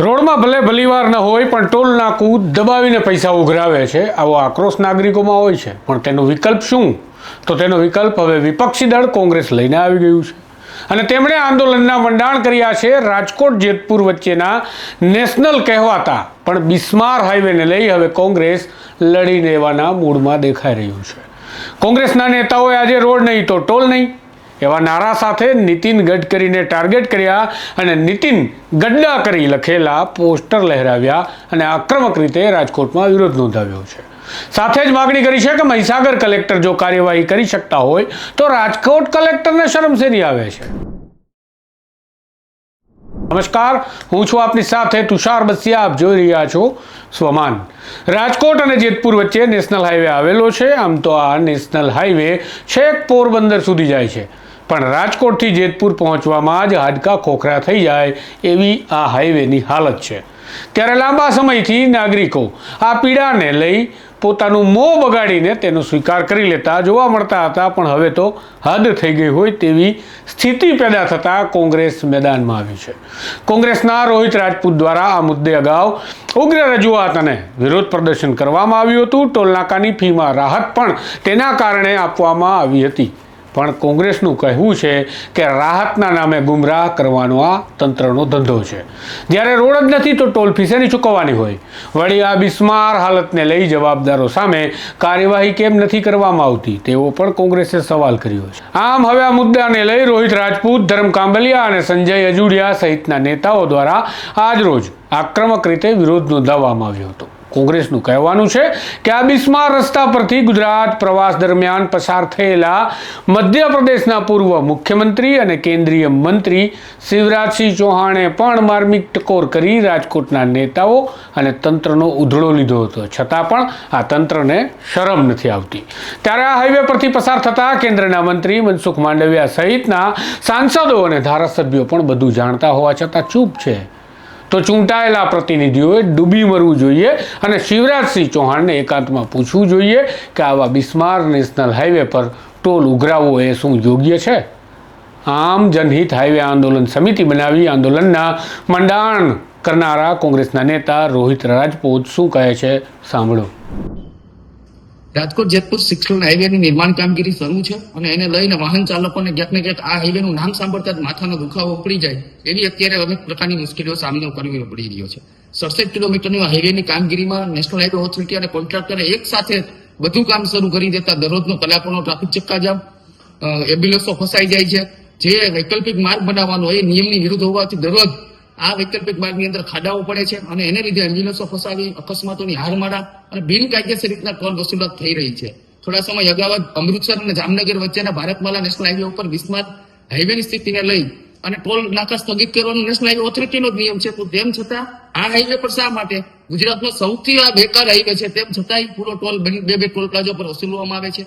રોડમાં ભલે ભલીવાર ન હોય, પણ ટોલ નાકું દબાવીને પૈસા ઉઘરાવે છે. આવો આક્રોશ નાગરિકોમાં હોય છે. પણ તેનો વિકલ્પ શું? તો તેનો વિકલ્પ હવે વિપક્ષી દળ કોંગ્રેસ લઈને આવી ગયું છે. અને તેમણે આંદોલનના મંડાણ કર્યા છે રાજકોટ જેતપુર વચ્ચેના નેશનલ કહેવાતા. પણ બિસ્માર હાઈવેને લઈ હવે કોંગ્રેસ લડી લેવાના મૂડમાં દેખાઈ રહ્યું છે. કોંગ્રેસના નેતાઓએ આજે રોડ નહીં તો ટોલ નહીં. એવા નારા સાથે નીતિન ગડકરીને ટાર્ગેટ કર્યા અને નીતિન ગડ્ડા કરી લખેલા પોસ્ટર લહેરાવ્યા અને આક્રમક રીતે રાજકોટમાં વિરોધ નોંધાવ્યો છે. સાથે જ માગણી કરી છે કે મહીસાગર કલેક્ટર જો કાર્યવાહી કરી શકતા હોય તો રાજકોટ કલેક્ટરને શરમસેરી આવે છે. નમસ્કાર, હું છું આપની સાથે તુષાર બસિયા. આપ જોઈ રહ્યા છો સ્વમાન. રાજકોટ અને જેતપુર વચ્ચે નેશનલ હાઈવે આવેલો છે. આમ તો આ નેશનલ હાઈવે છેક પોરબંદર સુધી જાય છે. પણ રાજકોટથી જેતપુર પહોંચવામાં જ હાડકા ખોખરા થઈ જાય એવી આ હાઈવેની હાલત છે. ત્યારે લાંબા સમયથી નાગરિકો આ પીડાને લઈ પોતાનું મોં બગાડીને તેનો સ્વીકાર કરી લેતા જોવા મળતા હતા, પણ હવે તો હદ થઈ ગઈ હોય તેવી સ્થિતિ પેદા થતાં કોંગ્રેસ મેદાનમાં આવી છે. કોંગ્રેસના રોહિત રાજપૂત દ્વારા આ મુદ્દે અગાઉ ઉગ્ર રજૂઆત અને વિરોધ પ્રદર્શન કરવામાં આવ્યું હતું. ટોલનાકાની ફીમાં રાહત પણ તેના કારણે આપવામાં આવી હતી. પણ કોંગ્રેસનું કહેવું છે કે રાહતના નામે ગુમરાહ કરવાનો આ તંત્રનો ધંધો છે. જ્યારે રોડ જ નથી તો ટોલ ફી શેની ચૂકવવાની હોય? વળી આ બિસ્માર હાલતને લઈ જવાબદારો સામે કાર્યવાહી કેમ નથી કરવામાં આવતી? તેવો પણ કોંગ્રેસે સવાલ કર્યો છે. આમ હવે આ મુદ્દાને લઈ રોહિત રાજપૂત, ધર્મ કાંબલિયા અને સંજય અજુડિયા સહિતના નેતાઓ દ્વારા આજરોજ આક્રમક રીતે વિરોધ નોંધાવવામાં આવ્યો હતો. કોંગ્રેસનું કહેવાનું છે કે આ બિસ્માર રસ્તા પરથી ગુજરાત પ્રવાસ દરમિયાન પસાર થયેલા મધ્યપ્રદેશના પૂર્વ મુખ્યમંત્રી અને કેન્દ્રીય મંત્રી શિવરાજસિંહ ચૌહાણે પણ માર્મિક ટકોર કરી રાજકોટના નેતાઓ અને તંત્રનો ઉધળો લીધો હતો. છતાં પણ આ તંત્રને શરમ નથી આવતી. ત્યારે આ હાઈવે પરથી પસાર થતા કેન્દ્રના મંત્રી મનસુખ માંડવિયા સહિતના સાંસદો અને ધારાસભ્યો પણ બધું જાણતા હોવા છતાં ચૂપ છે. તો ચૂંટાયેલા પ્રતિનિધિઓએ ડૂબી મરવું જોઈએ અને શિવરાજસિંહ ચૌહાણને એકાંતમાં પૂછવું જોઈએ કે આવા બિસ્માર નેશનલ હાઈવે પર ટોલ ઉઘરાવવો એ શું યોગ્ય છે? આમ જનહિત હાઈવે આંદોલન સમિતિ બનાવી આંદોલનના મંડાણ કરનારા કોંગ્રેસના નેતા રોહિત રાજપૂત શું કહે છે? સાંભળો. રાજકોટ, જેતપુર સિક્સ લેન હાઈવેની નિર્માણ કામગીરી શરૂ છે અને એને લઈને વાહન ચાલકોને ક્યાંક ને ક્યાંક આ હાઈવેનું નામ સાંભળતા જ માથાનો દુખાવો ઉપડી જાય એવી અત્યારે અનેક પ્રકારની મુશ્કેલીઓ સામનો કરવી પડી રહ્યો છે. સડસઠ કિલોમીટરની હાઈવેની કામગીરીમાં નેશનલ હાઈવે ઓથોરિટી અને કોન્ટ્રાક્ટરે એક સાથે બધું કામ શરૂ કરી દેતા દરરોજનો કલાકોનો ટ્રાફિક ચક્કાજામ એમ્બ્યુલન્સો ફસાઈ જાય છે. જે વૈકલ્પિક માર્ગ બનાવવાનો એ નિયમની વિરુદ્ધ હોવાથી દરરોજ આ વૈકલ્પિક માર્ગની અંદર ખાડાઓ પડે છે અને એને લીધે એમ્બ્યુલન્સો ફસાવી, અકસ્માતોની હારમાળા અને બિનકાયદેસર રીતના ટોલ વસૂલાત થઈ રહી છે. થોડા સમય અગાઉ અમૃતસર અને જામનગર વચ્ચેના ભારતમાલા નેશનલ હાઈવે ઉપર વિસ્માત હાઈવેની સ્થિતિને લઈ અને ટોલ નાકા સ્થગિત કરવાનો નેશનલ હાઈવે ઓથોરિટીનો જ નિયમ છે. તો તેમ છતાં આ હાઈવે પર શા માટે? ગુજરાતનો સૌથી આ બેકાર હાઈવે છે. તેમ છતાંય પૂરો ટોલ બે બે ટોલ પ્લાઝા પર વસૂલવામાં આવે છે.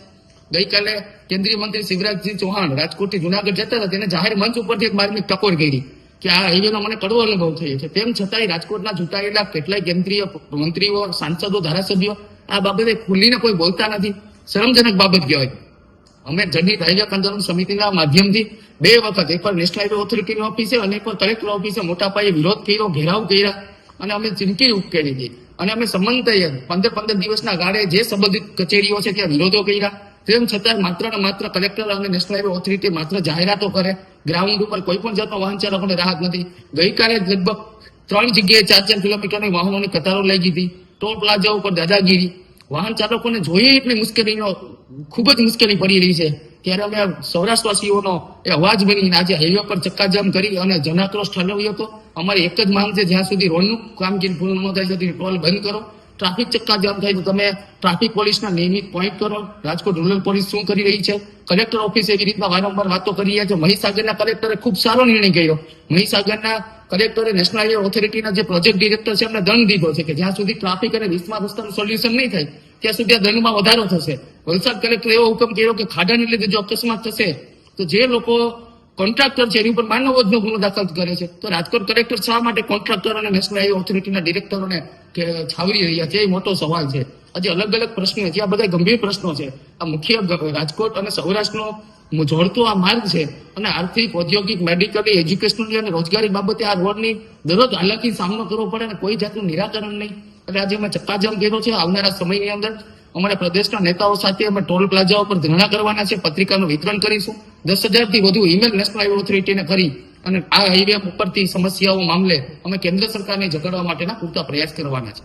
ગઈકાલે કેન્દ્રીય મંત્રી શિવરાજસિંહ ચૌહાણ રાજકોટથી જુનાગઢ જતા હતા. તેને જાહેર મંચ ઉપરથી એક માર્ગની ટકોર કરી. કે આ હાઈવેનો મને કડવો અનુભવ થયો છે. તેમ છતાંય રાજકોટના ચૂંટાયેલા કેટલાય કેન્દ્રીય મંત્રીઓ, સાંસદો, ધારાસભ્યો આ બાબતે ખુલીને કોઈ બોલતા નથી. શરમજનક બાબત કહેવાય. અમે જનહિત હાઈવે આંદોલન સમિતિના માધ્યમથી બે વખત એકવાર નેશનલ હાઈવે ઓથોરિટીની ઓફિસે અને એકવાર કલેક્ટર ઓફિસે મોટા પાયે વિરોધ કર્યો, ઘેરાવ કર્યા અને અમે ચીમકી ઉકેલી હતી અને અમે સમન્વયે પંદર પંદર દિવસના ગાળે જે સંબંધિત કચેરીઓ છે ત્યાં વિરોધો કર્યા. તેમ છતાં માત્ર ને માત્ર કલેક્ટર અને નેશનલ હાઈવે ઓથોરિટી માત્ર જાહેરાતો કરે. ગ્રાઉન્ડ ઉપર કોઈ પણ જાતનો વાહન ચાલકોને રાહત નથી. ગઈકાલે લગભગ ત્રણ જગ્યાએ ચાર ચાર કિલોમીટરની વાહનોની કતારો લઈ ગઈ ટોલ પ્લાઝા ઉપર દાદાગીરી. વાહન ચાલકોને જોઈએ એટલી મુશ્કેલીનો, ખૂબ જ મુશ્કેલી પડી રહી છે. ત્યારે અમે સૌરાષ્ટ્રવાસીઓનો એ અવાજ બનીને આજે હાઈવે પર ચક્કાજામ કરી અને જનાક્રોશ ઠલવ્યો હતો. અમારી એક જ માંગ છે, જ્યાં સુધી રોડનું કામગીરી પૂર્ણ ન થાય સુધી ટોલ બંધ કરો. ટ્રાફિક ચક્કાજામ થાય તો તમે ટ્રાફિક પોલીસના નિયમિત પોઈન્ટ કરો. રાજકોટ રૂરલ પોલીસ શું કરી રહી છે? કલેક્ટર ઓફિસ એવી રીતના વારંવાર વાતો કરી રહ્યા છે. મહીસાગરના કલેક્ટરે ખૂબ સારો નિર્ણય કર્યો. મહીસાગરના કલેક્ટરે નેશનલ હાઈવે ઓથોરિટીના જે પ્રોજેક્ટ ડિરેક્ટર છે એમને દંડ દીધો છે કે જ્યાં સુધી ટ્રાફિક અને વીસમા રસ્તાનું સોલ્યુશન નહીં થાય, ત્યાં સુધી આ દંડમાં વધારો થશે. વલસાડ કલેક્ટરે એવો હુકમ કર્યો કે ખાડાને લીધે જો અકસ્માત થશે, તો જે લોકો કોન્ટ્રાક્ટર છે, એની ઉપર માનવવધનો ગુનો દાખલ કરે છે. તો રાજકોટ કલેક્ટર શા માટે કોન્ટ્રાક્ટર અને નેશનલ હાઈવે ઓથોરિટીના ડિરેક્ટરોને કે છાવરી રહ્યા છે? એ મોટો સવાલ છે. આજે અલગ અલગ પ્રશ્નો છે. આ બધા ગંભીર પ્રશ્નો છે. આ મુખ્ય રાજકોટ અને સૌરાષ્ટ્રનો જોડતો આ માર્ગ છે અને આર્થિક, ઔદ્યોગિક મેડિકલી એજ્યુકેશનલી અને રોજગારી બાબતે આ રોડની દરરોજ હાલાકી સામનો કરવો પડે અને કોઈ જાતનું નિરાકરણ નહીં. એટલે આજે અમે ચક્કાજામ કર્યો છે. આવનારા સમયની અંદર અમારા પ્રદેશના નેતાઓ સાથે અમે ટોલ પ્લાઝા પર ધરણા કરવાના છે, પત્રિકાનું વિતરણ કરીશું. દસ હજારથી વધુ ઈમેલ નેશનલ હાઈવે ઓથોરિટીને કરી અને આ હાઈવે ઉપરથી સમસ્યાઓ મામલે અમે કેન્દ્ર સરકારને જગાડવા માટેના પૂરતા પ્રયાસ કરવાના છે.